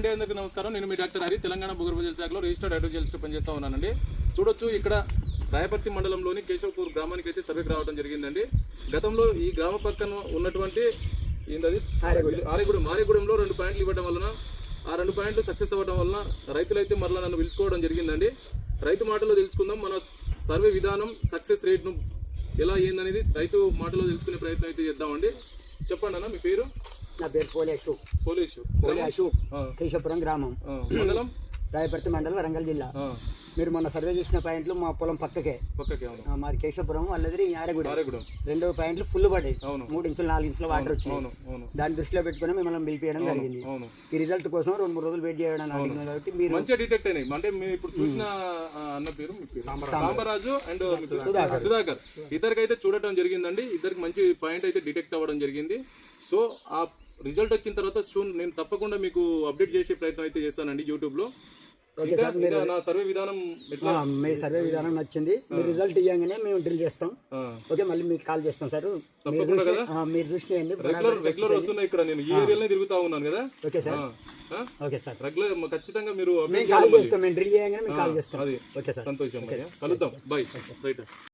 అండి అందరికీ నమస్కారం. నేను మీ డాక్టర్ హరి. తెలంగాణ భూగర్భ శాఖలో రిజిస్టర్డ్ హైడ్రోజెల్స్ పనిచేస్తా ఉన్నానండి. చూడొచ్చు ఇక్కడ రాయపర్తి మండలంలోని కేశవపూర్ గ్రామానికి అయితే సర్వేకి రావడం జరిగిందండి. గతంలో ఈ గ్రామ పక్కన ఉన్నటువంటి ఏంటది ఆరేగూడెం. ఆరేగూడెంలో రెండు పాయింట్లు ఇవ్వడం వలన ఆ రెండు పాయింట్లు సక్సెస్ అవ్వడం వలన రైతులైతే మరలా నన్ను పిలుచుకోవడం జరిగిందండి. రైతు మాటలో తెలుసుకుందాం. మన సర్వే విధానం సక్సెస్ రేట్ను ఎలా ఏందనేది రైతు మాటలో తెలుసుకునే ప్రయత్నం అయితే చేద్దామండి. చెప్పండి అన్న మీ పేరు? నా పేరు పోలే అశోక్ పోలీసు పోలే అశోక్ ఆ. కేశవపురం గ్రామం రాయపర్తి మండలం వరంగల్ జిల్లా. మీరు మొన్న సర్వే చేసిన పాయింట్లు మా పొలం పక్కకే. పక్కకి అవును. మాది కేశవపురం వాళ్ళది యారగూడ. రెండు పాయింట్లు ఫుల్ పడ్డాయి. అవును. మూడు ఇంచులు నాలుగు ఇంచుల వాటర్ వచ్చింది అవును అవును. దాన్ని దృష్టిలో పెట్టుకుని మిమ్మల్ని పిలిపియడం జరిగింది. అవును. ఈ రిజల్ట్ కోసం రెండు మూడు రోజులు వెయిట్ చేయడం అడిగినాం కాబట్టి మీరు మంచిగా డిటెక్ట్ అయినాయి. అంటే మీరు ఇప్పుడు చూసిన అన్న పేరు సాంబరాజు. అండ్? సుధాకర్. ఇద్దరికైతే చూడటం జరిగిందండి. ఇద్దరికి మంచి పాయింట్ అయితే డిటెక్ట్ అవ్వడం జరిగింది. సో ఆ రిజల్ట్ వచ్చిన తర్వాత soon నేను తప్పకుండా మీకు అప్డేట్ చేసే ప్రయత్నం అయితే చేస్తానండి యూట్యూబ్ లో ఇంకా ఇంకా నా సర్వే విధానం ఆ, మీ సర్వే విధానం నచ్చింది. మీ రిజల్ట్ ఇవ్వగానే మేము డ్రిల్ చేస్తాం. ఓకే మళ్ళీ మీకు కాల్ చేస్తాం సార్. మీరు తప్పకుండా చూసి కదా? ఆ, మీరు చూసినాయండి రెగ్యులర్ రెగ్యులర్ వస్తున్నాయి ఇక్కడ నేను. ఈ ఏరియాలోనే తిరుగుతా ఉన్నాను కదా? Okay sir? Okay sir. Regular ఖచ్చితంగా మీరు మేము కాల్ చేయాలి చేస్తాం మేము డ్రిల్ చేయగానే మేము కాల్ చేస్తాం. అది. Okay sir. సంతోషం. కలుద్దాం. Bye right